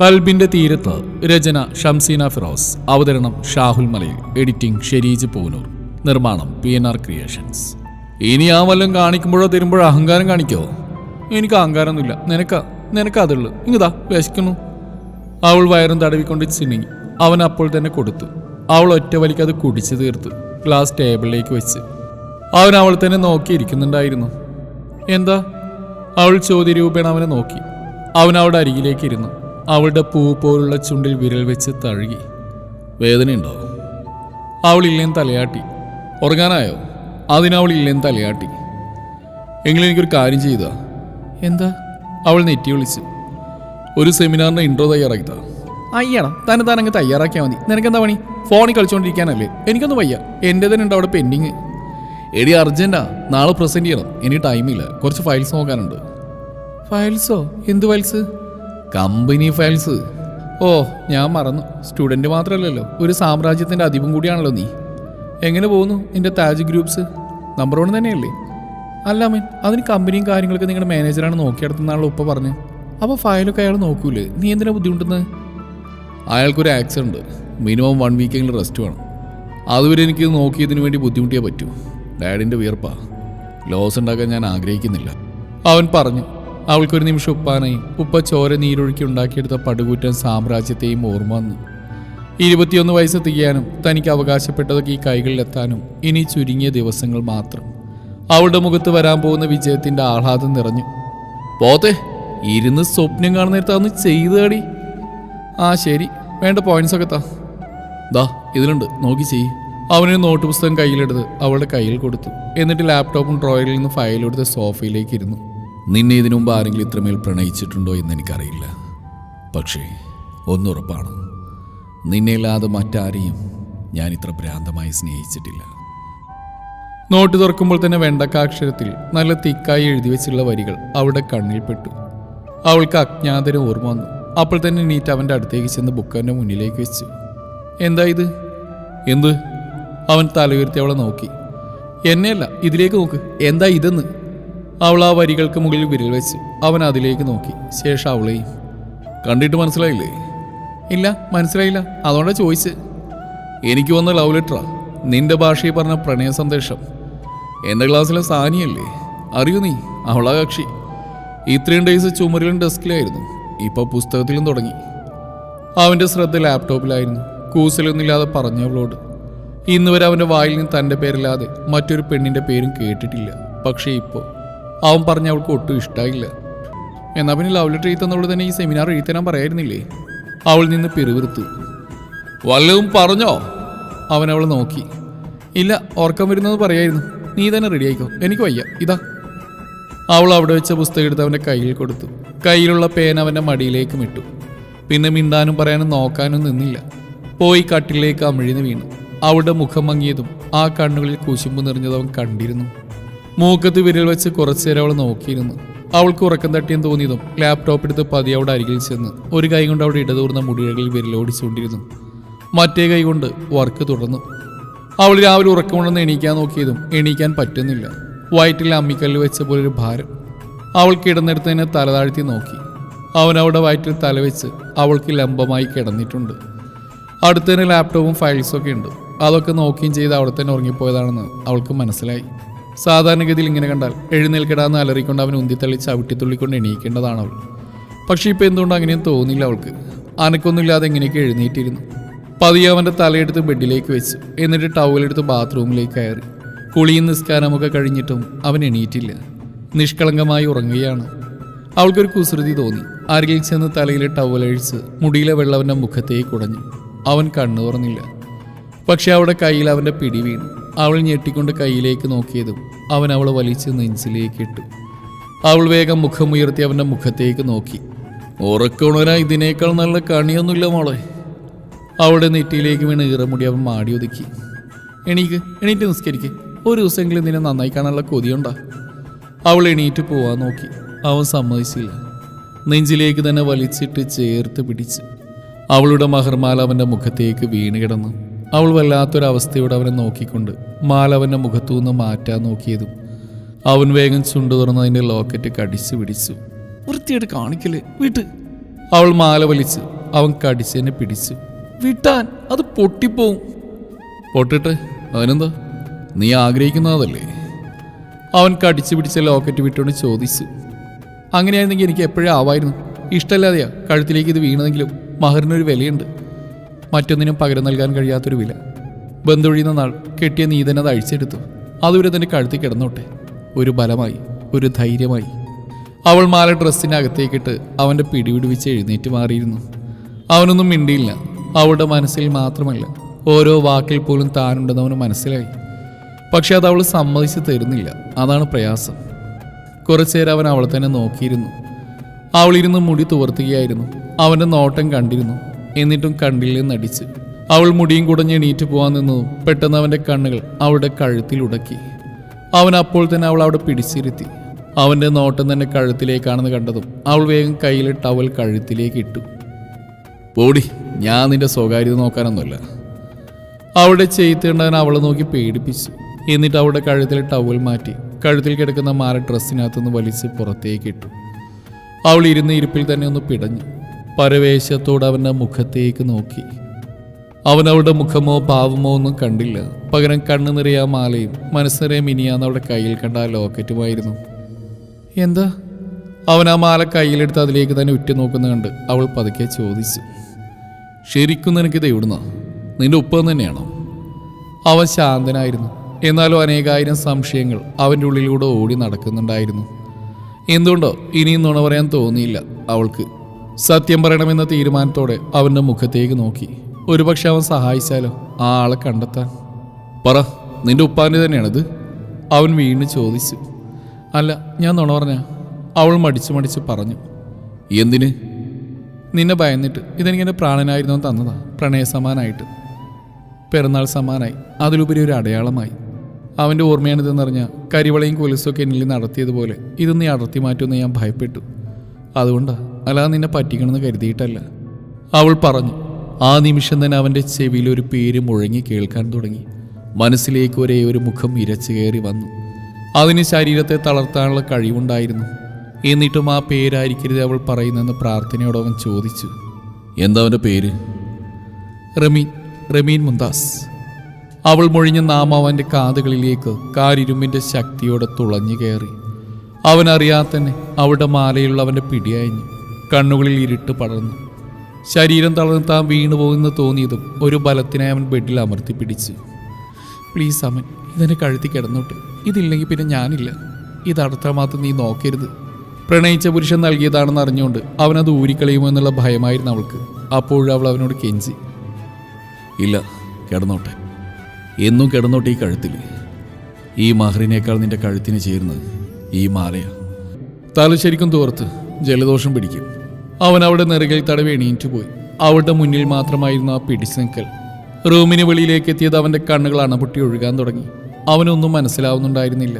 കൽബിന്റെ തീരത്ത് രചന ഷംസീന ഫിറോസ് അവതരണം ഷാഹുൽ മലയിൽ എഡിറ്റിംഗ് ഷെരീജ് പൂനൂർ നിർമ്മാണം പി എൻ ആർ ക്രിയേഷൻസ്. ഇനി ആ വല്ലതും കാണിക്കുമ്പോഴോ തരുമ്പോഴോ അഹങ്കാരം കാണിക്കോ? എനിക്ക് അഹങ്കാരമൊന്നുമില്ല. നിനക്കാ? നിനക്കതുള്ളു ഇങ്ങതാ വിശക്കുന്നു. അവൾ വയറും തടവിക്കൊണ്ട് ചിണങ്ങി അവൻ അപ്പോൾ തന്നെ കൊടുത്തു. അവൾ ഒറ്റ വലിക്ക് അത് കുടിച്ചു തീർത്തു. ഗ്ലാസ് ടേബിളിലേക്ക് വെച്ച്. അവൻ അവൾ തന്നെ നോക്കിയിരിക്കുന്നുണ്ടായിരുന്നു എന്താ? അവൾ ചോദ്യരൂപേണ അവനെ നോക്കി. അവൻ അവളുടെ അരികിലേക്ക് ഇരുന്നു. അവളുടെ പൂ പോലുള്ള ചുണ്ടിൽ വിരൽ വെച്ച് തഴുകി. വേദനയുണ്ടോ അവൾ ഇല്ലേം തലയാട്ടി. ഉറങ്ങാനായോ? അതിനവൾ ഇല്ലേം തലയാട്ടി. എങ്കിലും എനിക്കൊരു കാര്യം ചെയ്താ. എന്താ? അവൾ നെറ്റി വിളിച്ചു. ഒരു സെമിനാറിന് ഇൻട്രോ തയ്യാറാക്കിത്താ അയ്യടാ തന്നെ താനങ്ങ് അങ്ങ് തയ്യാറാക്കിയാൽ മതി. നിനക്കെന്താ പണി? ഫോണിൽ കളിച്ചുകൊണ്ടിരിക്കാനല്ലേ എനിക്കൊന്നും വയ്യ. എന്റെ തന്നെ ഉണ്ട് അവിടെ പെൻഡിങ് എടി അർജന്റാ നാളെ പ്രസന്റ് ചെയ്യണം. ഇനി ടൈമില്ല കുറച്ച് ഫയൽസ് നോക്കാനുണ്ട്. ഫയൽസോ എന്ത് ഫയൽസ് കമ്പനി ഫയൽസ്. ഓ ഞാൻ മറന്നു. സ്റ്റുഡന്റ് മാത്രമല്ലല്ലോ ഒരു സാമ്രാജ്യത്തിന്റെ അധിപം കൂടിയാണല്ലോ നീ. എങ്ങനെ പോകുന്നു നിന്റെ താജ് ഗ്രൂപ്പ്സ്? നമ്പർ വൺ തന്നെയല്ലേ? അല്ല മീൻ അതിന് കമ്പനിയും കാര്യങ്ങളൊക്കെ നിങ്ങളുടെ മാനേജറാണ് നോക്കിയെടുത്തെന്നാണല്ലോ ഉപ്പ പറഞ്ഞു. അപ്പോൾ ഫയലൊക്കെ അയാൾ നോക്കൂലേ? നീ എന്തിനാ ബുദ്ധിമുട്ടുന്നത് അയാൾക്കൊരു ആക്സിഡന്റ് മിനിമം വൺ വീക്കെങ്കിലും റെസ്റ്റ് വേണം. അതുവരെ എനിക്ക് നോക്കിയതിനു വേണ്ടി ബുദ്ധിമുട്ടിയേ പറ്റൂ. ഡാഡിന്റെ വിയർപ്പാ. ലോസ് ഉണ്ടാക്കാൻ ഞാൻ ആഗ്രഹിക്കുന്നില്ല. അവൻ പറഞ്ഞു അവൾക്കൊരു നിമിഷം ഉപ്പാനെയും. ഉപ്പ ചോര നീരൊഴുക്കി ഉണ്ടാക്കിയെടുത്ത പടുകൂറ്റൻ സാമ്രാജ്യത്തെയും ഓർമ്മ വന്നു. ഇരുപത്തിയൊന്ന് വയസ്സ് തികയാനും തനിക്ക് അവകാശപ്പെട്ടതൊക്കെ ഈ കൈകളിലെത്താനും ഇനി ചുരുങ്ങിയ ദിവസങ്ങൾ മാത്രം. അവളുടെ മുഖത്ത് വരാൻ പോകുന്ന വിജയത്തിന്റെ ആഹ്ലാദം നിറഞ്ഞു. പോത്തെ ഇരുന്ന് സ്വപ്നം കാണുന്നിടത്താന്ന് ചെയ്തടി ആ ശരി. വേണ്ട പോയിന്റ്സ് ഒക്കെ താ. ദാ ഇതിലുണ്ട്. നോക്കി ചെയ്യ്. അവനൊരു നോട്ട് പുസ്തകം കയ്യിലെടുത്ത് അവളുടെ കയ്യിൽ കൊടുത്തു. എന്നിട്ട് ലാപ്ടോപ്പും ഡ്രോയറിൽ നിന്ന് ഫയലെടുത്ത് സോഫയിലേക്ക് ഇരുന്നു. നിന്നെ ഇതിനു മുമ്പ് ആരെങ്കിലും ഇത്രമേൽ പ്രണയിച്ചിട്ടുണ്ടോ എന്ന് എനിക്കറിയില്ല. പക്ഷേ ഒന്നുറപ്പാണ്. നിന്നെയല്ലാതെ മറ്റാരെയും ഞാൻ ഇത്ര ഭ്രാന്തമായി സ്നേഹിച്ചിട്ടില്ല. നോട്ട് തുറക്കുമ്പോൾ തന്നെ വെണ്ടക്കാക്ഷരത്തിൽ നല്ല തിക്കായി എഴുതി വെച്ചുള്ള വരികൾ അവളുടെ കണ്ണിൽപ്പെട്ടു അവൾക്ക് അജ്ഞാതര ഓർമ്മ വന്നു. അപ്പോൾ തന്നെ നീറ്റ് അവന്റെ അടുത്തേക്ക് ചെന്ന് ബുക്ക് അവന്റെ മുന്നിലേക്ക് വെച്ചു. എന്താ ഇത്? എന്ത്? അവൻ തലയുയർത്തി അവളെ നോക്കി. എന്നെയല്ല ഇതിലേക്ക് നോക്ക്. എന്താ ഇതെന്ന്? അവൾ ആ വരികൾക്ക് മുകളിൽ വിരൽ വെച്ച് അവൻ അതിലേക്ക് നോക്കി. ശേഷം അവളെയും കണ്ടിട്ട് മനസ്സിലായില്ലേ? ഇല്ല മനസ്സിലായില്ല. അതുകൊണ്ടാണ് ചോയ്സ് എനിക്ക് വന്ന ലവ് ലെറ്ററാ നിന്റെ ഭാഷയിൽ പറഞ്ഞ പ്രണയ സന്ദേശം. എന്റെ ക്ലാസ്സിലെ സാനിയല്ലേ? അറിയൂ നീ? അവളാ കക്ഷി. ഇത്രയും ഡേയ്സ് ചുമരിലും ഡെസ്കിലായിരുന്നു. ഇപ്പൊ പുസ്തകത്തിലും തുടങ്ങി. അവന്റെ ശ്രദ്ധ ലാപ്ടോപ്പിലായിരുന്നു കൂസലൊന്നുമില്ലാതെ പറഞ്ഞവളോട്. ഇന്നുവരെ അവന്റെ വായിൽ നിന്ന് തന്റെ പേരില്ലാതെ മറ്റൊരു പെണ്ണിന്റെ പേരും കേട്ടിട്ടില്ല. പക്ഷേ ഇപ്പോൾ അവൻ പറഞ്ഞ അവൾക്ക് ഒട്ടും ഇഷ്ടമായില്ല എന്നാ പിന്നെ ലവ് ലെറ്റർ എഴുത്തുന്നവൾ തന്നെ ഈ സെമിനാർ എഴുത്തരാൻ പറയായിരുന്നില്ലേ? അവൾ നിന്ന് പിറുവിറുത്തു വല്ലതും പറഞ്ഞോ? അവൻ അവൾ നോക്കി. ഇല്ല ഓർക്കം വരുന്നത് പറയായിരുന്നു. നീ തന്നെ റെഡിയായിക്കോ എനിക്ക് വയ്യ. ഇതാ. അവൾ അവിടെ വെച്ച പുസ്തകം എടുത്ത് അവന്റെ കയ്യിൽ കൊടുത്തു. കയ്യിലുള്ള പേന അവന്റെ മടിയിലേക്ക് ഇട്ടു. പിന്നെ മിണ്ടാനും പറയാനും നോക്കാനും നിന്നില്ല. പോയി കട്ടിലേക്ക് അമിഴിന്ന് വീണു. അവളുടെ മുഖം മങ്ങിയതും ആ കണ്ണുകളിൽ കുശുമ്പ് നിറഞ്ഞതും കണ്ടിരുന്നു. മൂക്കത്ത് വിരൽ വെച്ച് കുറച്ചു നേരം അവൾ നോക്കിയിരുന്നു. അവൾക്ക് ഉറക്കം തട്ടിയെന്ന് തോന്നിയതും ലാപ്ടോപ്പ് എടുത്ത് പതി അവിടെ അരികിൽ ചെന്ന് ഒരു കൈ കൊണ്ട് അവിടെ ഇടതൂർന്ന മുടികളിൽ വിരലോടിച്ചുകൊണ്ടിരുന്നു. മറ്റേ കൈ കൊണ്ട് വർക്ക് തുടർന്നു. അവൾ രാവിലെ ഉറക്കമുണ്ടെന്ന് എണീക്കാൻ നോക്കിയതും എണീക്കാൻ പറ്റുന്നില്ല. വയറ്റിൽ അമ്മിക്കല്ല് വെച്ച പോലെ ഒരു ഭാരം. അവൾ കിടന്നെടുത്ത് തന്നെ തല താഴ്ത്തി നോക്കി. അവൻ അവിടെ വയറ്റിൽ തലവെച്ച് അവൾക്ക് ലംബമായി കിടന്നിട്ടുണ്ട്. അടുത്ത് തന്നെ ലാപ്ടോപ്പും ഫയൽസും ഒക്കെ ഉണ്ട്. അതൊക്കെ നോക്കുകയും ചെയ്ത് അവിടെ തന്നെ ഉറങ്ങിപ്പോയതാണെന്ന് അവൾക്ക് മനസ്സിലായി. സാധാരണഗതിയിൽ ഇങ്ങനെ കണ്ടാൽ എഴുന്നേൽക്കിടാന്ന് അലറിക്കൊണ്ട് അവൻ ഉന്തിത്തള്ളി ചവിട്ടിത്തുള്ളിക്കൊണ്ട് എണീക്കേണ്ടതാണ് അവൾ. പക്ഷേ ഇപ്പം എന്തുകൊണ്ട് അങ്ങനെയും തോന്നില്ല അവൾക്ക്? അനക്കൊന്നുമില്ലാതെ എങ്ങനെയൊക്കെ എഴുന്നേറ്റിരുന്നു. പതിയെ അവന്റെ തലയെടുത്ത് ബെഡിലേക്ക് വെച്ച്. എന്നിട്ട് ടവലെടുത്ത് ബാത്റൂമിലേക്ക് കയറി. കുളിയും നിസ്കാരമൊക്കെ കഴിഞ്ഞിട്ടും അവൻ എണീറ്റില്ല. നിഷ്കളങ്കമായി ഉറങ്ങുകയാണ്. അവൾക്കൊരു കുസൃതി തോന്നി. അരികിൽ ചെന്ന് തലയിലെ ടവലഴിച്ച് മുടിയിലെ വെള്ളവന്റെ മുഖത്തേക്ക് കുടഞ്ഞു. അവൻ കണ്ണു തുറന്നില്ല പക്ഷെ അവിടെ കയ്യിൽ അവന്റെ പിടി വീണു. അവൾ ഞെട്ടിക്കൊണ്ട് കയ്യിലേക്ക് നോക്കിയതും അവൻ അവളെ വലിച്ച് നെഞ്ചിലേക്ക് ഇട്ടു. അവൾ വേഗം മുഖമുയർത്തി അവന്റെ മുഖത്തേക്ക് നോക്കി. ഉറക്കുണരാ ഇതിനേക്കാൾ നല്ല കണിയൊന്നുമില്ല മോളെ. അവളുടെ നെറ്റിയിലേക്ക് വീണ് ഈറമുടി അവൻ മാടി ഒതുക്കി. എണീക്ക് എണീറ്റ് നിസ്കരിക്ക്. ഒരു ദിവസമെങ്കിലും നിന്നെ നന്നായി കാണാനുള്ള കൊതിയുണ്ടാ? അവൾ എണീറ്റ് പോവാൻ നോക്കി. അവൻ സമ്മതിച്ചില്ല. നെഞ്ചിലേക്ക് തന്നെ വലിച്ചിട്ട് ചേർത്ത് പിടിച്ച് അവളുടെ മഹർമാല അവന്റെ മുഖത്തേക്ക് വീണ് കിടന്നു. അവൾ വല്ലാത്തൊരവസ്ഥയോടെ അവനെ നോക്കിക്കൊണ്ട് മാല അവന്റെ മുഖത്തുനിന്ന് മാറ്റാൻ നോക്കിയതും അവൻ വേഗം ചുണ്ടു തുറന്ന് അതിന്റെ ലോക്കറ്റ് കടിച്ചു പിടിച്ചു. വൃത്തിയായിട്ട് കാണിക്കല്ലേ വിട്ട്. അവൾ മാല വലിച്ചു അവൻ കടിച്ചതിനെ പിടിച്ചു. വിട്ടാൻ അത് പൊട്ടിപ്പോവും. പൊട്ടിട്ടെ അതിനെന്താ? നീ ആഗ്രഹിക്കുന്നതല്ലേ? അവൻ കടിച്ചു പിടിച്ച ലോക്കറ്റ് വിട്ടുകൊണ്ട് ചോദിച്ചു. അങ്ങനെയായിരുന്നെങ്കിൽ എനിക്ക് എപ്പോഴേ ആവായിരുന്നു. ഇഷ്ടമല്ലാതെയാ കഴുത്തിലേക്ക് ഇത് വീണതെങ്കിലും മഹറിനൊരു വിലയുണ്ട്. മറ്റൊന്നിനും പകരം നൽകാൻ കഴിയാത്തൊരു വില. ബന്ധൊഴിയുന്ന നാൾ കെട്ടിയ നീതനത് അഴിച്ചെടുത്തു. അതുവരെ തന്നെ കഴുത്തി കിടന്നോട്ടെ. ഒരു ബലമായി ഒരു ധൈര്യമായി. അവൾ മാല ഡ്രസ്സിന്റെ അകത്തേക്കിട്ട് അവന്റെ പിടിവിടുവിച്ച് എഴുന്നേറ്റ് മാറിയിരുന്നു. അവനൊന്നും മിണ്ടിയില്ല. അവളുടെ മനസ്സിൽ മാത്രമല്ല ഓരോ വാക്കിൽ പോലും താനുണ്ടെന്ന് അവന് മനസ്സിലായി. പക്ഷെ അത് അവൾ സമ്മതിച്ച് തരുന്നില്ല. അതാണ് പ്രയാസം. കുറച്ചേരം അവൻ അവളെ തന്നെ നോക്കിയിരുന്നു. അവളിരുന്ന് മുടി തുവർത്തുകയായിരുന്നു. അവന്റെ നോട്ടം കണ്ടിരുന്നു. എന്നിട്ടും കണ്ണിൽ നിന്നടിച്ച്. അവൾ മുടിയും കുടഞ്ഞ് എണീറ്റ് പോകാൻ നിന്നു. പെട്ടെന്ന് അവന്റെ കണ്ണുകൾ അവളുടെ കഴുത്തിൽ ഉടക്കി. അവൻ അപ്പോൾ തന്നെ അവൾ അവിടെ പിടിച്ചിരുത്തി. അവന്റെ നോട്ടം തന്നെ കഴുത്തിലേക്കാണെന്ന് കണ്ടതും അവൾ വേഗം കയ്യിലെ ടവൽ കഴുത്തിലേക്ക് ഇട്ടു. ഓടി ഞാൻ നിന്റെ സ്വകാര്യത നോക്കാനൊന്നുമല്ല. അവളുടെ ചെയ്ത്തേണ്ടവൻ അവളെ നോക്കി പേടിപ്പിച്ചു. എന്നിട്ട് അവളുടെ കഴുത്തിലെ ടവൽ മാറ്റി കഴുത്തിൽ കിടക്കുന്ന മാല ഡ്രസ്സിനകത്തുനിന്ന് വലിച്ച് പുറത്തേക്ക് ഇട്ടു. അവൾ ഇരുന്ന ഇരിപ്പിൽ തന്നെ ഒന്ന് പിടഞ്ഞു. പരവേശത്തോട് അവന്റെ മുഖത്തേക്ക് നോക്കി. അവൻ അവളുടെ മുഖമോ പാവമോ ഒന്നും കണ്ടില്ല. പകരം കണ്ണു നിറയെ മാലയും മനസ്സ് മിനിയാന്ന് അവളുടെ കയ്യിൽ കണ്ട ആ ലോക്കറ്റുമായിരുന്നു. എന്താ? അവൻ ആ മാല കയ്യിലെടുത്ത് അതിലേക്ക് തന്നെ ഉറ്റുനോക്കുന്ന കണ്ട് അവൾ പതുക്കെ ചോദിച്ചു. ശരിക്കും നിനക്കിത് എവിടുന്നാ? നിന്റെ ഒപ്പം തന്നെയാണോ? അവൻ ശാന്തനായിരുന്നു. എന്നാലും അനേകായിരം സംശയങ്ങൾ അവന്റെ ഉള്ളിലൂടെ ഓടി നടക്കുന്നുണ്ടായിരുന്നു. എന്തുകൊണ്ടോ ഇനിയും നുണ പറയാൻ തോന്നിയില്ല അവൾക്ക്. സത്യം പറയണമെന്ന തീരുമാനത്തോടെ അവന്റെ മുഖത്തേക്ക് നോക്കി. ഒരുപക്ഷെ അവൻ സഹായിച്ചാലോ? ആ ആളെ കണ്ടെത്താൻ. പറ നിന്റെ ഉപ്പാന്റെ തന്നെയാണിത്? അവൻ വീണ്ടും ചോദിച്ചു. അല്ല ഞാൻ നുണ പറഞ്ഞ? അവൾ മടിച്ചു മടിച്ച് പറഞ്ഞു. എന്തിന്? നിന്നെ ഭയന്നിട്ട് ഇതെനിക്ക് എന്റെ പ്രാണനായിരുന്നു തന്നതാ. പ്രണയസമാനായിട്ട് പിറന്നാൾ സമാനായി അതിലുപരി ഒരു അടയാളമായി. അവന്റെ ഓർമ്മയാണിതെന്നറിഞ്ഞ കരിവളയും കൊലുസൊക്കെ എന്നിൽ നടത്തിയതുപോലെ ഇത് നീ അടർത്തി മാറ്റുമെന്ന് ഞാൻ ഭയപ്പെട്ടു. അതുകൊണ്ടാ അല്ലാതെ നിന്നെ പറ്റിക്കണമെന്ന് കരുതിയിട്ടല്ല. അവൾ പറഞ്ഞു ആ നിമിഷം തന്നെ അവന്റെ ചെവിയിൽ ഒരു പേര് മുഴങ്ങി കേൾക്കാൻ തുടങ്ങി. മനസ്സിലേക്ക് ഒരേ ഒരു മുഖം ഇരച്ചു കയറി വന്നു. അതിന് ശരീരത്തെ തളർത്താനുള്ള കഴിവുണ്ടായിരുന്നു. എന്നിട്ടും ആ പേരായിരിക്കരുത് അവൾ പറയുന്നെന്ന് പ്രാർത്ഥനയോടെ അവൻ ചോദിച്ചു. എന്താ അവന്റെ പേര്? റമീൻ റമീൻ മുന്താസ് അവൾ മൊഴിഞ്ഞ നാമം അവന്റെ കാതുകളിലേക്ക് കാരിരുമ്പിന്റെ ശക്തിയോടെ തുളഞ്ഞു കയറി. അവൻ അവളുടെ മാലയിലുള്ള അവന്റെ പിടിയയഞ്ഞു കണ്ണുകളിൽ ഇരുട്ട് പടർന്നു. ശരീരം തളർന്ന് താൻ വീണു പോകുന്ന തോന്നിയതും ഒരു ബലത്തിനായി അവൻ ബെഡിൽ അമർത്തി പിടിച്ച്. പ്ലീസ് അമൻ ഇതെന്നെ കഴുത്തി കിടന്നോട്ട്. ഇതില്ലെങ്കിൽ പിന്നെ ഞാനില്ല. ഇത് അത്രമാത്രം നീ നോക്കരുത്. പ്രണയിച്ച പുരുഷൻ നൽകിയതാണെന്ന് അറിഞ്ഞുകൊണ്ട് അവനത് ഊരിക്കളയുമോ എന്നുള്ള ഭയമായിരുന്നു അവൾക്ക്. അപ്പോഴും അവൾ അവനോട് കെഞ്ചി. ഇല്ല കിടന്നോട്ടെ. എന്നും കിടന്നോട്ടെ ഈ കഴുത്തിൽ. ഈ മഹറിനേക്കാൾ നിന്റെ കഴുത്തിന് ചേർന്ന് ഈ മാലയാ. തല ശരിക്കും തോർത്ത് ജലദോഷം പിടിക്കും. അവൻ അവിടെ നിറകിൽ തടവി പോയി. അവളുടെ മുന്നിൽ മാത്രമായിരുന്നു ആ പിടിച്ചു നിൽക്കൽ റൂമിന് വെളിയിലേക്ക് എത്തിയത് അവന്റെ കണ്ണുകൾ അണപൊട്ടി ഒഴുകാൻ തുടങ്ങി. അവനൊന്നും മനസ്സിലാവുന്നുണ്ടായിരുന്നില്ല.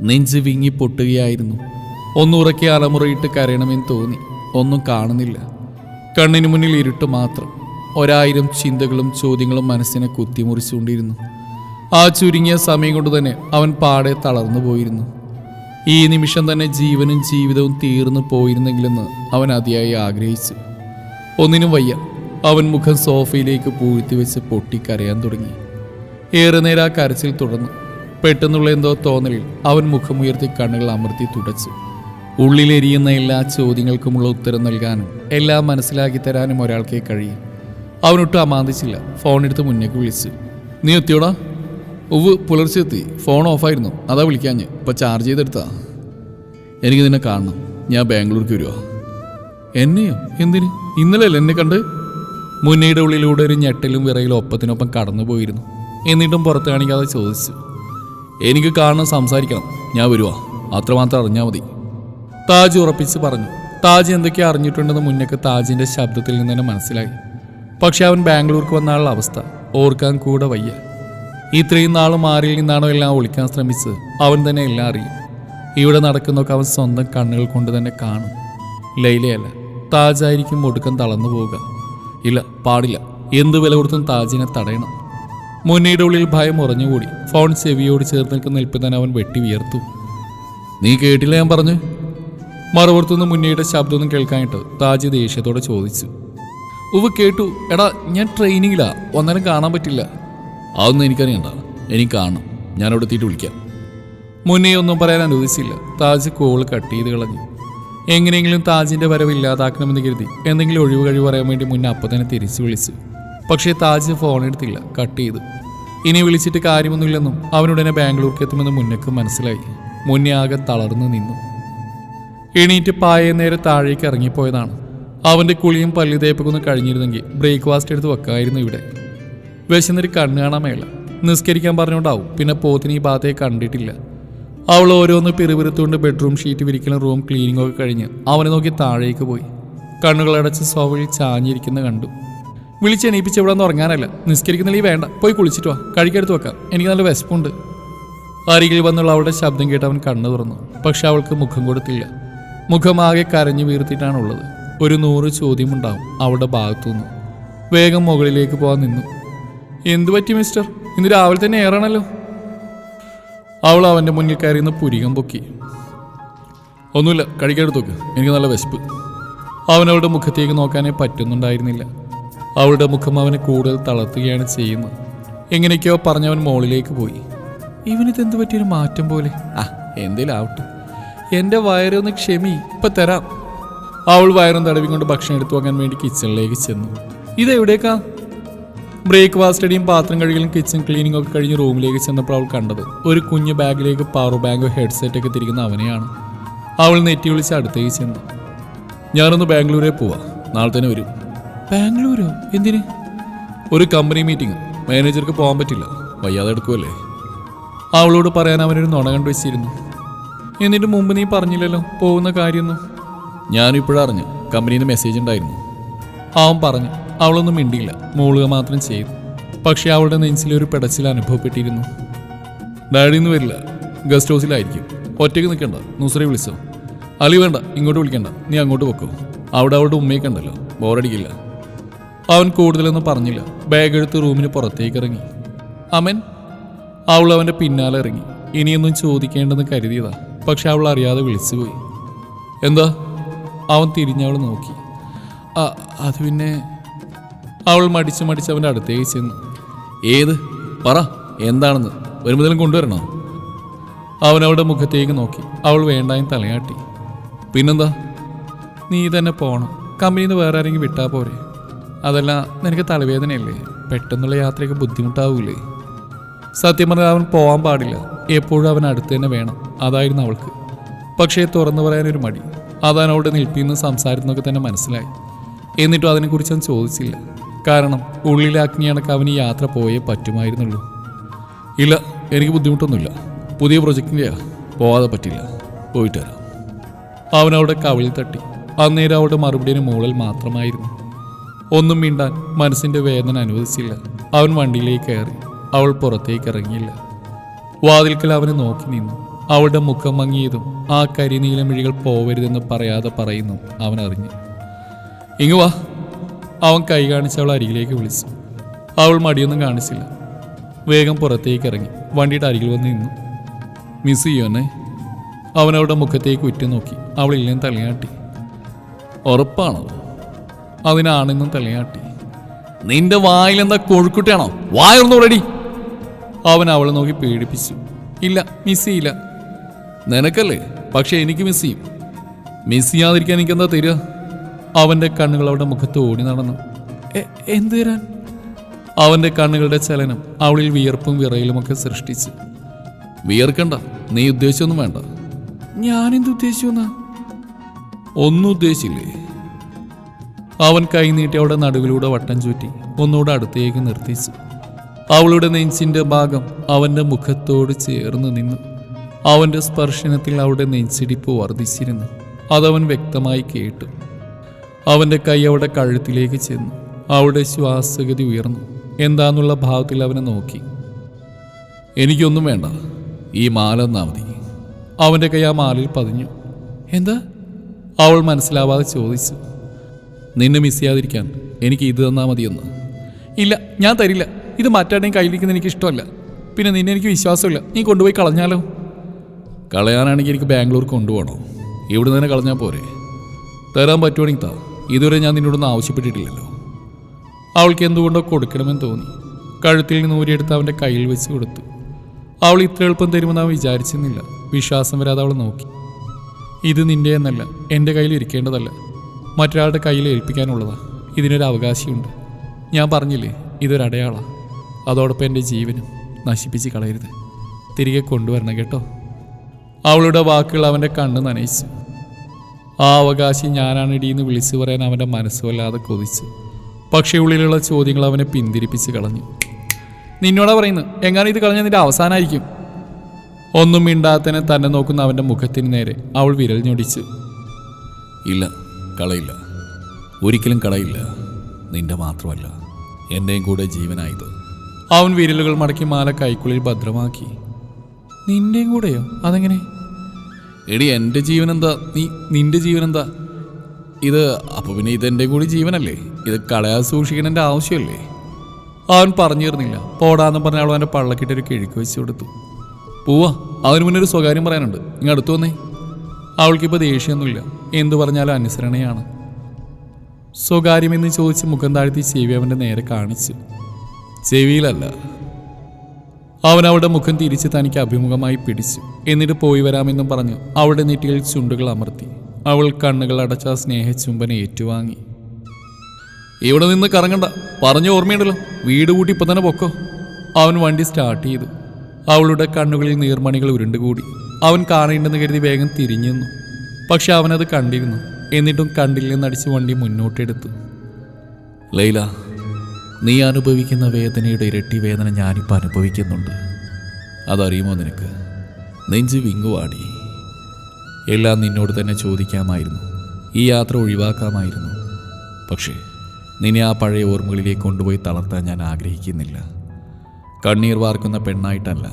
നെഞ്ച് വിങ്ങി പൊട്ടുകയായിരുന്നു. ഒന്നുറക്കി അലമുറയിട്ട് കരയണമെന്ന് തോന്നി. ഒന്നും കാണുന്നില്ല. കണ്ണിന് മുന്നിൽ ഇരുട്ട് മാത്രം. ഒരായിരം ചിന്തകളും ചോദ്യങ്ങളും മനസ്സിനെ കുത്തിമുറിച്ചുകൊണ്ടിരുന്നു. ആ ചുരുങ്ങിയ സമയം കൊണ്ട് തന്നെ അവൻ പാടെ തളർന്നു പോയിരുന്നു. ഈ നിമിഷം തന്നെ ജീവനും ജീവിതവും തീർന്നു പോയിരുന്നെങ്കിലെന്ന് അവൻ അതിയായി ആഗ്രഹിച്ചു. ഒന്നിനും വയ്യ. അവൻ മുഖം സോഫയിലേക്ക് പൂഴ്ത്തി വെച്ച് പൊട്ടിക്കരയാൻ തുടങ്ങി. ഏറെ നേരം ആ കരച്ചിൽ തുടർന്നു. പെട്ടെന്നുള്ള എന്തോ തോന്നലിൽ അവൻ മുഖമുയർത്തി കണ്ണുകൾ അമർത്തി തുടച്ചു. ഉള്ളിലെരിയുന്ന എല്ലാ ചോദ്യങ്ങൾക്കുമുള്ള ഉത്തരം നൽകാനും എല്ലാം മനസ്സിലാക്കി തരാനും ഒരാൾക്കേ കഴിയും. അവനൊട്ടും അമാന്തിച്ചില്ല. ഫോണെടുത്ത് മുന്നേക്ക് വിളിച്ചു. നീ എത്തിയോടാ? ഉവ് പുലർച്ചെ എത്തി. ഫോൺ ഓഫായിരുന്നു അതാ വിളിക്കാഞ്ഞ് ഇപ്പം ചാർജ് ചെയ്തെടുത്താ. എനിക്ക് നിന്നെ കാണണം. ഞാൻ ബാംഗ്ലൂർക്ക് വരുവാ. എന്നെയോ? എന്തിന്? ഇന്നലെയല്ലേ എന്നെ കണ്ട്? മുന്നയുടെ ഉള്ളിലൂടെ ഒരു ഞെട്ടലും വിറയിലും ഒപ്പത്തിനൊപ്പം കടന്നു പോയിരുന്നു. എന്നിട്ടും പുറത്ത് കാണിക്കാതെ ചോദിച്ചു. എനിക്ക് കാണണം സംസാരിക്കണം. ഞാൻ വരുവാ. അത്രമാത്രം അറിഞ്ഞാൽ മതി. താജ് ഉറപ്പിച്ച് പറഞ്ഞു. താജ് എന്തൊക്കെ അറിഞ്ഞിട്ടുണ്ടെന്ന് മുന്നേക്ക് താജിന്റെ ശബ്ദത്തിൽ നിന്ന് തന്നെ മനസ്സിലായി. പക്ഷെ അവൻ ബാംഗ്ലൂർക്ക് വന്ന ആളുടെ അവസ്ഥ ഓർക്കാൻ കൂടെ വയ്യ. ഇത്രയും നാളും ആരിൽ നിന്നാണോ എല്ലാം ഒളിക്കാൻ ശ്രമിച്ചത്? അവൻ തന്നെ എല്ലാം അറിയും. ഇവിടെ നടക്കുന്നൊക്കെ അവൻ സ്വന്തം കണ്ണുകൾ കൊണ്ട് തന്നെ കാണും. ലൈലയല്ല താജായിരിക്കും ഒടുക്കം തളർന്നു പോവുക. ഇല്ല പാടില്ല. എന്ത് വില കൊടുത്തും താജിനെ തടയണം. മുന്നയുടെ ഉള്ളിൽ ഭയം ഉറഞ്ഞുകൂടി. ഫോൺ ചെവിയോട് ചേർന്ന് നിൽക്കുന്ന നിൽപ്പിൽ തന്നെ അവൻ വെട്ടി വിയർത്തു. നീ കേട്ടില്ല ഞാൻ പറഞ്ഞു? മറുപുറത്തുനിന്ന് മുന്നയുടെ ശബ്ദമൊന്നും കേൾക്കാനായിട്ട് താജ് ദേഷ്യത്തോടെ ചോദിച്ചു. ഉവ് കേട്ടു. എടാ ഞാൻ ട്രെയിനിങ്ങിലാ ഒന്നേരം കാണാൻ പറ്റില്ല. അതൊന്നും എനിക്കറിയണ്ട. എനിക്ക് ഞാൻ അവിടെ എത്തിയിട്ട് വിളിക്കാം. മുന്നേ ഒന്നും പറയാൻ അനുവദിച്ചില്ല. താജ് കോൾ കട്ട് ചെയ്ത് കളഞ്ഞു. എങ്ങനെയെങ്കിലും താജിന്റെ വരവ് ഇല്ലാതാക്കണമെന്ന് കരുതി എന്തെങ്കിലും ഒഴിവ് കഴിവ് പറയാൻ വേണ്ടി മുന്നേ അപ്പം തന്നെ തിരിച്ചു വിളിച്ചു. പക്ഷേ താജ് ഫോൺ എടുത്തില്ല. കട്ട് ചെയ്തു. ഇനി വിളിച്ചിട്ട് കാര്യമൊന്നുമില്ലെന്നും അവനുടനെ ബാംഗ്ലൂർക്ക് എത്തുമെന്ന് മുന്നേക്ക് മനസ്സിലായി. മുന്നേ ആകെ തളർന്നു നിന്നു. എണീറ്റ് പായ നേരെ താഴേക്ക് ഇറങ്ങിപ്പോയതാണ്. അവന്റെ കുളിയും പല്ലി തേപ്പൊക്കെ കഴിഞ്ഞിരുന്നെങ്കിൽ ബ്രേക്ക്ഫാസ്റ്റ് എടുത്ത് വെക്കായിരുന്നു ഇവിടെ. വിശന്നിട്ട് കണ്ണ് കാണാൻ മേള നിസ്കരിക്കാൻ പറഞ്ഞുകൊണ്ടാവും പിന്നെ പോത്തിന് ഈ ഭാഗത്തേക്ക് കണ്ടിട്ടില്ല. അവൾ ഓരോന്ന് പിറുപിറുത്തുകൊണ്ട് ബെഡ്റൂം ഷീറ്റ് വിരിക്കലും റൂം ക്ലീനിങ്ങും ഒക്കെ കഴിഞ്ഞ് അവനെ നോക്കി താഴേക്ക് പോയി. കണ്ണുകളടച്ച് സോവഴി ചാഞ്ഞിരിക്കുന്ന കണ്ടു. വിളിച്ചെണീപ്പിച്ച് ഇവിടെ നിന്ന് ഉറങ്ങാനല്ല. നിസ്കരിക്കുന്നില്ലെങ്കിൽ വേണ്ട. പോയി കുളിച്ചിട്ട് വാ. കഴിക്കെടുത്ത് വെക്കാം. എനിക്ക് നല്ല വിശപ്പുണ്ട്. അരികിൽ വന്നുള്ള അവളുടെ ശബ്ദം കേട്ട് അവൻ കണ്ണു തുറന്നു. പക്ഷെ അവൾക്ക് മുഖം കൊടുത്തില്ല. മുഖമാകെ കരഞ്ഞു വീർത്തിട്ടാണുള്ളത്. ഒരു നൂറ് ചോദ്യമുണ്ടാവും. അവളുടെ ഭാഗത്തുനിന്ന്. വേഗം മുകളിലേക്ക് പോകാൻ നിന്നു. എന്തു പറ്റി മിസ്റ്റർ? ഇന്ന് രാവിലെ തന്നെ ഏറണല്ലോ. അവൾ അവന്റെ മുന്നിൽ കയറി നിന്ന് പുരികം പൊക്കി. ഒന്നുമില്ല കഴിക്കെടുത്ത് നോക്ക്. എനിക്ക് നല്ല വിശപ്പ്. അവനവളുടെ മുഖത്തേക്ക് നോക്കാനേ പറ്റുന്നുണ്ടായിരുന്നില്ല. അവളുടെ മുഖം അവനെ കൂടുതൽ തളർത്തുകയാണ് ചെയ്യുന്നത്. എങ്ങനെയൊക്കെയോ പറഞ്ഞവൻ മുകളിലേക്ക് പോയി. ഇവനിതെന്ത് പറ്റിയൊരു മാറ്റം പോലെ? ആ എന്തേലും ആവട്ടെ. എന്റെ വയറൊന്ന് ക്ഷമി ഇപ്പൊ തരാം. അവൾ വയറും തടവിക്കൊണ്ട് ഭക്ഷണം എടുത്തു വാങ്ങാൻ വേണ്ടി കിച്ചണിലേക്ക് ചെന്നു. ഇതെവിടേക്കാ? ബ്രേക്ക്ഫാസ്റ്റടിയും പാത്രം കഴുകലും കിച്ചൺ ക്ലീനിങ് ഒക്കെ കഴിഞ്ഞ് റൂമിലേക്ക് ചെന്നപ്പോൾ അവൾ കണ്ടത് ഒരു കുഞ്ഞു ബാഗിലേക്ക് പവർ ബാങ്കോ ഹെഡ്സെറ്റ് ഒക്കെ തിരിക്കുന്ന അവനെയാണ്. അവൾ നെറ്റി വിളിച്ച് അടുത്തേക്ക് ചെന്നു. ഞാനൊന്ന് ബാംഗ്ലൂരേ പോവാ. നാളെ തന്നെ വരും. ബാംഗ്ലൂരോ? എന്തിന്? ഒരു കമ്പനി മീറ്റിംഗ് മാനേജർക്ക് പോകാൻ പറ്റില്ല. വയ്യാതെ എടുക്കുമല്ലേ അവളോട് പറയാൻ അവനൊരു നുണ കണ്ടുവച്ചിരുന്നു. എന്നിട്ട് മുമ്പ് നീ പറഞ്ഞില്ലല്ലോ പോകുന്ന കാര്യമൊന്നും? ഞാനിപ്പോഴറിഞ്ഞു കമ്പനിയിൽ നിന്ന് മെസ്സേജ് ഉണ്ടായിരുന്നു. അവൻ പറഞ്ഞു. അവളൊന്നും മിണ്ടിയില്ല. മൂളുക മാത്രം ചെയ്തു. പക്ഷേ അവളുടെ നെഞ്ചിലെ ഒരു പെടച്ചിൽ അനുഭവപ്പെട്ടിരുന്നു. ഡാഡി ഒന്നും വരില്ല. ഗസ്റ്റ് ഹൗസിലായിരിക്കും. ഒറ്റയ്ക്ക് നിൽക്കണ്ട. നുസറെ വിളിച്ചോ. അലി വേണ്ട. ഇങ്ങോട്ട് വിളിക്കണ്ട. നീ അങ്ങോട്ട് വെക്കോ അവിടെ അവളുടെ ഉമ്മയൊക്കെ കണ്ടല്ലോ ബോറടിക്കില്ല. അവൻ കൂടുതലൊന്നും പറഞ്ഞില്ല. ബാഗ് എടുത്ത് റൂമിന് പുറത്തേക്ക് ഇറങ്ങി. അമൻ? അവൾ അവന്റെ പിന്നാലെ ഇറങ്ങി. ഇനിയൊന്നും ചോദിക്കേണ്ടെന്ന് കരുതിയതാ. പക്ഷെ അവൾ അറിയാതെ വിളിച്ചുപോയി എന്താ? അവൻ തിരിഞ്ഞവൾ നോക്കി. "ആ, അത് പിന്നെ അവൾ മടിച്ചു മടിച്ച് അവന്റെ അടുത്തേക്ക് ചെന്നു. ഏത്? പറ എന്താണെന്ന്? വരുമ്പോഴേലും കൊണ്ടുവരണോ? അവൻ അവളുടെ മുഖത്തേക്ക് നോക്കി. അവൾ വേണ്ടായും തലയാട്ടി. പിന്നെന്താ? നീ തന്നെ പോകണം കമ്പനിയിൽ നിന്ന് വേറെ ആരെങ്കിലും വിട്ടാൽ പോരെ. അതല്ല നിനക്ക് തലവേദനയല്ലേ? പെട്ടെന്നുള്ള യാത്രയ്ക്ക് ബുദ്ധിമുട്ടാവൂലേ? സത്യം പറഞ്ഞാൽ അവൻ പോകാൻ പാടില്ല. എപ്പോഴും അവൻ അടുത്ത് തന്നെ വേണം. അതായിരുന്നു അവൾക്ക്. പക്ഷേ തുറന്നു പറയാനൊരു മടി. അതാണ് അവളുടെ നിൽപ്പിൽ നിന്ന് സംസാരിക്കുന്നതൊക്കെ തന്നെ മനസ്സിലായി. എന്നിട്ടും അതിനെക്കുറിച്ച് അവൻ ചോദിച്ചില്ല. കാരണം ഉള്ളിലെ അഗ്നിയണക്ക് അവന് യാത്ര പോയേ പറ്റുമായിരുന്നുള്ളൂ. ഇല്ല എനിക്ക് ബുദ്ധിമുട്ടൊന്നുമില്ല. പുതിയ പ്രൊജക്റ്റിന്റെയാ പോവാതെ പറ്റില്ല. പോയിട്ട് വരാം. അവൻ അവിടെ കവിളിൽ തട്ടി. അന്നേരം അവളുടെ മറുപടിയുടെ മുകളിൽ മാത്രമായിരുന്നു. ഒന്നും മിണ്ടാൻ മനസ്സിന്റെ വേദന അനുവദിച്ചില്ല. അവൻ വണ്ടിയിലേക്ക് കയറി. അവൾ പുറത്തേക്ക് ഇറങ്ങിയില്ല. വാതിൽക്കൽ അവനെ നോക്കി നിന്നു. അവളുടെ മുഖം മങ്ങിയതും ആ കരിനീലമിഴികൾ പോവരുതെന്ന് പറയാതെ പറയുന്നു അവൻ അറിഞ്ഞു ഇങ്ങ് വാ അവൻ കൈ കാണിച്ച് അവൾ അരികിലേക്ക് വിളിച്ചു. അവൾ മടിയൊന്നും കാണിച്ചില്ല. വേഗം പുറത്തേക്ക് ഇറങ്ങി. വണ്ടിയുടെ അരികിൽ വന്ന് നിന്നു. മിസ് ചെയ്യോ അവൻ അവളുടെ മുഖത്തേക്ക് ഉറ്റുനോക്കി അവൾ ഇല്ലെന്ന് തലയാട്ടി. ഉറപ്പാണോ? അതിനാണെന്നും തലയാട്ടി. നിന്റെ വായിലെന്താ കൊഴുക്കുട്ടിയാണോ? വായൊന്നു റെഡി അവൻ അവളെ നോക്കി പേടിപ്പിച്ചു. ഇല്ല മിസ് ചെയ്യില്ല. നിനക്കല്ലേ? പക്ഷെ എനിക്ക് മിസ് ചെയ്യും. മിസ് ചെയ്യാതിരിക്കാൻ എനിക്കെന്താ തരിക? അവന്റെ കണ്ണുകൾ അവളുടെ മുഖത്ത് ഓടി നടന്നു. എന്തു തരാൻ അവന്റെ കണ്ണുകളുടെ ചലനം അവളിൽ വിയർപ്പും വിറയലുമൊക്കെ സൃഷ്ടിച്ചു. വിയർക്കണ്ട നീ ഉദ്ദേശിച്ചൊന്നും വേണ്ട. ഞാനെന്ത് ഉദ്ദേശിച്ചു ഒന്നും ഉദ്ദേശിച്ചില്ലേ? അവൻ കൈ നീട്ടി അവളുടെ നടുവിലൂടെ വട്ടം ചുറ്റി ഒന്നുകൂടെ അടുത്തേക്ക് നിർത്തിച്ചു. അവളുടെ നെഞ്ചിന്റെ ഭാഗം അവന്റെ മുഖത്തോട് ചേർന്ന് നിന്നു. അവന്റെ സ്പർശനത്തിൽ അവളുടെ നെഞ്ചിടിപ്പ് വർദ്ധിച്ചിരുന്നു. അതവൻ വ്യക്തമായി കേട്ടു. അവന്റെ കൈ അവളുടെ കഴുത്തിലേക്ക് ചെന്നു. അവളുടെ ശ്വാസഗതി ഉയർന്നു. എന്താന്നുള്ള ഭാവത്തിൽ അവനെ നോക്കി. എനിക്കൊന്നും വേണ്ട. ഈ മാല എന്നാ മതി. അവന്റെ കൈ ആ മാലയിൽ പതിഞ്ഞു. എന്താ? അവൾ മനസ്സിലാവാതെ ചോദിച്ചു. നിന്നെ മിസ് ചെയ്യാതിരിക്കാൻ എനിക്ക് ഇത് തന്നാൽ മതിയെന്ന്. ഇല്ല ഞാൻ തരില്ല. ഇത് മറ്റാരുടെയും എനിക്ക് ഇഷ്ടമല്ല. പിന്നെ നിന്നെ എനിക്ക് വിശ്വാസമില്ല. നീ കൊണ്ടുപോയി കളഞ്ഞാലോ? കളയാനാണെങ്കിൽ എനിക്ക് ബാംഗ്ലൂർ കൊണ്ടുപോകണം. ഇവിടെ തന്നെ കളഞ്ഞാൽ പോരെ. തരാൻ പറ്റുവാണെങ്കിൽ താ. ഇതുവരെ ഞാൻ നിന്നോടൊന്നും ആവശ്യപ്പെട്ടിട്ടില്ലല്ലോ. അവൾക്ക് എന്തുകൊണ്ടോ കൊടുക്കണമെന്ന് തോന്നി. കഴുത്തിൽ നിന്ന് ഊരിയെടുത്ത് അവന്റെ കയ്യിൽ വെച്ച് കൊടുത്തു. അവൾ ഇത്ര എളുപ്പം തരുമെന്ന് അവൻ വിചാരിച്ചിരുന്നില്ല. വിശ്വാസം വരാതെ അവൾ നോക്കി. ഇത് നിന്റെ എന്നല്ല എന്റെ കയ്യിൽ ഇരിക്കേണ്ടതല്ല. മറ്റൊരാളുടെ കയ്യിൽ ഏൽപ്പിക്കാനുള്ളതാ. ഇതിനൊരു അവകാശമുണ്ട് ഞാൻ പറഞ്ഞില്ലേ ഇതൊരു അടയാളാ. അതോടൊപ്പം എന്റെ ജീവനും നശിപ്പിച്ച് കളയരുത്. തിരികെ കൊണ്ടുവരണം കേട്ടോ. അവളുടെ വാക്കുകൾ അവന്റെ കണ്ണ് നനയിച്ചു. ആ അവകാശി ഞാനാണ് ഇടിയെന്ന് വിളിച്ചു പറയാൻ അവന്റെ മനസ്സ് വല്ലാതെ കൊതിച്ചു. പക്ഷേ ഉള്ളിലുള്ള ചോദ്യങ്ങൾ അവനെ പിന്തിരിപ്പിച്ച് കളഞ്ഞു. നിന്നോടാ പറയുന്നത്? എങ്ങാനും ഇത് കളഞ്ഞ നിന്റെ അവസാനമായിരിക്കും ഒന്നും മിണ്ടാത്തനെ തന്നെ നോക്കുന്ന അവന്റെ മുഖത്തിന് നേരെ അവൾ വിരൽ ഞൊടിച്ചു. ഇല്ല കളയില്ല. ഒരിക്കലും കളയില്ല. നിന്റെ മാത്രമല്ല. എന്റെയും കൂടെ ജീവനായത്. അവൻ വിരലുകൾ മടക്കി മാല കൈക്കുള്ളിൽ ഭദ്രമാക്കി. നിന്റെയും കൂടെയോ? അതെങ്ങനെ? എടി എന്റെ ജീവൻ എന്താ നീ നിന്റെ ജീവൻ എന്താ ഇത് അപ്പോൾ പിന്നെ ഇതെന്റെ കൂടി ജീവനല്ലേ? ഇത് കളയാൻ സൂക്ഷിക്കണന്റെ ആവശ്യമല്ലേ? അവൻ പറഞ്ഞു പറഞ്ഞിരുന്നില്ല. പോടാന്ന് പറഞ്ഞ അവൾ അവന്റെ പള്ളക്കിട്ടൊരു കിഴുക്ക് വെച്ച് കൊടുത്തു. പോവാ അവന് മുന്നേ ഒരു സ്വകാര്യം പറയാനുണ്ട്. ഇങ്ങ് അടുത്തു വന്നേ. അവൾക്കിപ്പോൾ ദേഷ്യമൊന്നുമില്ല. എന്തു പറഞ്ഞാലും അനുസരണയാണ്. സ്വകാര്യമെന്ന് ചോദിച്ച് മുഖം താഴ്ത്തി ചെവി അവന്റെ നേരെ കാണിച്ചു. ചെവിയിലല്ല അവൻ അവളുടെ മുഖം തിരിച്ച് തനിക്ക് അഭിമുഖമായി പിടിച്ചു. എന്നിട്ട് പോയി വരാമെന്നും പറഞ്ഞു അവളുടെ നെറ്റിയിൽ ചുണ്ടുകൾ അമർത്തി. അവൾ കണ്ണുകൾ അടച്ച സ്നേഹ സ്നേഹചുംബനെ ഏറ്റുവാങ്ങി. ഇവിടെ നിന്ന് കറങ്ങണ്ട. പറഞ്ഞു ഓർമ്മയുണ്ടല്ലോ. വീട് കൂട്ടി ഇപ്പം തന്നെ പൊക്കോ. അവൻ വണ്ടി സ്റ്റാർട്ട് ചെയ്തു. അവളുടെ കണ്ണുകളിൽ നീർമണികൾ ഉരുണ്ടുകൂടി. അവൻ കാണേണ്ടെന്ന് കരുതി വേഗം തിരിഞ്ഞു നിന്നു. പക്ഷെ അവനത് കണ്ടിരുന്നു. എന്നിട്ടും കണ്ടില്ലെന്നടിച്ച് വണ്ടി മുന്നോട്ടെടുത്തു. ലൈല നീ അനുഭവിക്കുന്ന വേദനയുടെ ഇരട്ടി വേദന ഞാനിപ്പോൾ അനുഭവിക്കുന്നുണ്ട്. അതറിയുമോ നിനക്ക്? നെഞ്ച് വിങ്ങുവാടി. എല്ലാം നിന്നോട് തന്നെ ചോദിക്കാമായിരുന്നു. ഈ യാത്ര ഒഴിവാക്കാമായിരുന്നു. പക്ഷേ നിന്നെ ആ പഴയ ഓർമ്മകളിലേക്ക് കൊണ്ടുപോയി തളർത്താൻ ഞാൻ ആഗ്രഹിക്കുന്നില്ല. കണ്ണീർ വാർക്കുന്ന പെണ്ണായിട്ടല്ല.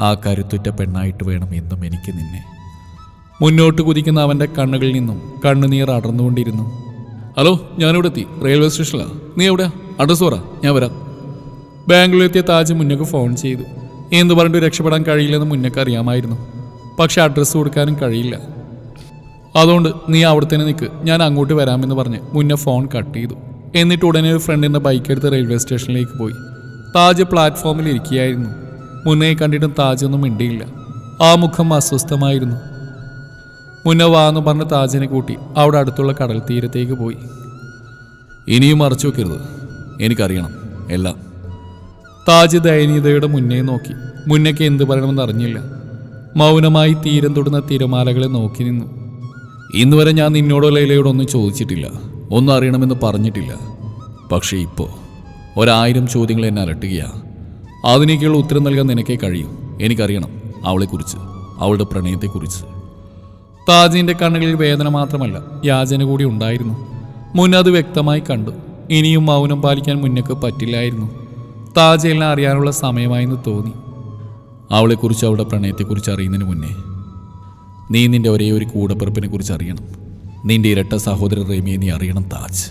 ആ കരുത്തുറ്റ പെണ്ണായിട്ട് വേണം എന്നും എനിക്ക് നിന്നെ. മുന്നോട്ട് കുതിക്കുന്ന അവന്റെ കണ്ണുകളിൽ നിന്നും കണ്ണുനീർ അടർന്നുകൊണ്ടിരുന്നു. ഹലോ ഞാനിവിടെ എത്തി റെയിൽവേ സ്റ്റേഷനിലാണ് നീ എവിടെയാ? അഡ്രസ് പറ ഞാൻ വരാം. ബാംഗ്ലൂരിലെത്തിയ താജ് മുന്നക്ക് ഫോൺ ചെയ്തു. എന്ന് പറഞ്ഞിട്ട് രക്ഷപ്പെടാൻ കഴിയില്ലെന്ന് മുന്നക്ക് അറിയാമായിരുന്നു. പക്ഷെ അഡ്രസ്സ് കൊടുക്കാനും കഴിയില്ല. അതുകൊണ്ട് നീ അവിടെ തന്നെ നിൽക്ക് ഞാൻ അങ്ങോട്ട് വരാമെന്ന് പറഞ്ഞ് മുന്നേ ഫോൺ കട്ട് ചെയ്തു. എന്നിട്ട് ഉടനെ ഒരു ഫ്രണ്ടിന്റെ ബൈക്ക് എടുത്ത് റെയിൽവേ സ്റ്റേഷനിലേക്ക് പോയി. താജ് പ്ലാറ്റ്ഫോമിൽ ഇരിക്കുകയായിരുന്നു. മുന്നേ കണ്ടിട്ടും താജ് ഒന്നും മിണ്ടിയില്ല. ആ മുഖം അസ്വസ്ഥമായിരുന്നു. മുന്നേ വാ എന്ന് പറഞ്ഞ് താജിനെ കൂട്ടി അവിടെ അടുത്തുള്ള കടൽ തീരത്തേക്ക് പോയി. ഇനിയും മറച്ചു വെക്കരുത്. എനിക്കറിയണം. എല്ലാം. താജ് ദയനീയതയുടെ മുന്നേ നോക്കി. മുന്നേക്ക് എന്ത് പറയണമെന്ന് അറിഞ്ഞില്ല. മൗനമായി തീരം തൊടുന്ന തിരമാലകളെ നോക്കി നിന്നു. ഇന്ന് വരെ ഞാൻ നിന്നോടോ ലൈലയോടോ ഒന്നും ചോദിച്ചിട്ടില്ല. ഒന്നും അറിയണമെന്ന് പറഞ്ഞിട്ടില്ല. പക്ഷേ ഇപ്പോൾ ഒരായിരം ചോദ്യങ്ങൾ എന്നെ അലട്ടുകയാണ് അതിനേക്കുള്ള ഉത്തരം നൽകാൻ നിനക്കേ കഴിയും. എനിക്കറിയണം അവളെക്കുറിച്ച് അവളുടെ പ്രണയത്തെക്കുറിച്ച്. താജിന്റെ കണ്ണുകളിൽ വേദന മാത്രമല്ല യാചന കൂടി ഉണ്ടായിരുന്നു. മുൻ അത് വ്യക്തമായി കണ്ടു. ഇനിയും മൗനം പാലിക്കാൻ മുന്നക്ക് പറ്റില്ലായിരുന്നു. താജ് എല്ലാം അറിയാനുള്ള സമയമായെന്ന് തോന്നി. അവളെക്കുറിച്ച് അവളുടെ പ്രണയത്തെക്കുറിച്ച് അറിയുന്നതിന് മുന്നേ നീ നിന്റെ ഒരേ ഒരു കൂടപ്പിറപ്പിനെ കുറിച്ച് അറിയണം. നിന്റെ ഇരട്ട സഹോദര റേമിയെ നീ അറിയണം താജ്.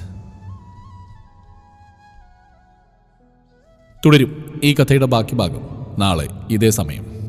തുടരും. ഈ കഥയുടെ ബാക്കി ഭാഗം നാളെ ഇതേ സമയം.